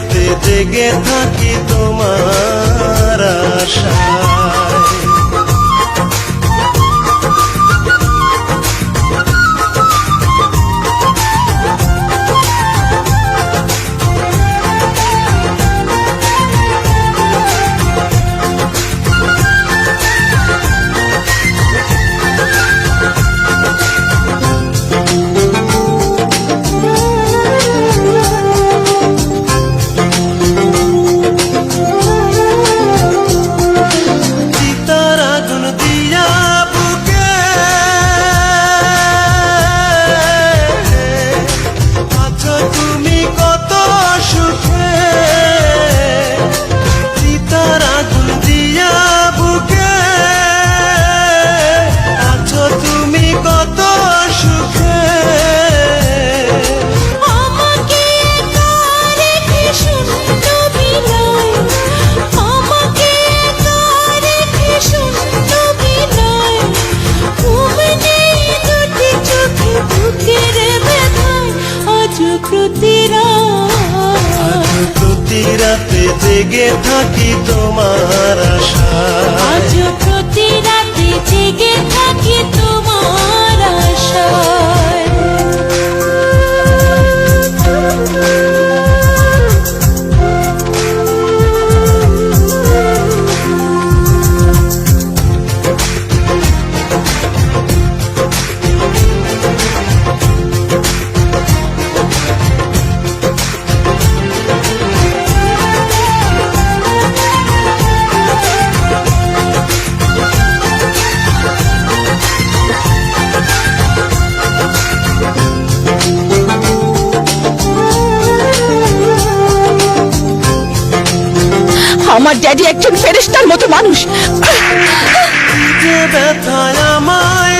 রাতে জেগে থাকি তোমার জেগে থাকি তোমার আশা। আজ প্রতি রাতে জেগে থাকি তোমার আশায় আমার ড্যাডি একজন ফেরেশতার মতো মানুষ যে ব্যথায় আমায়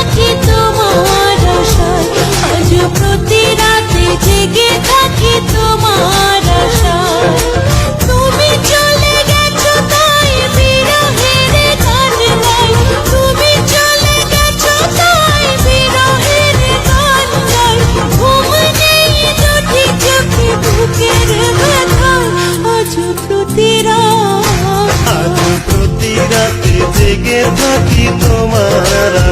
থাকি তোমার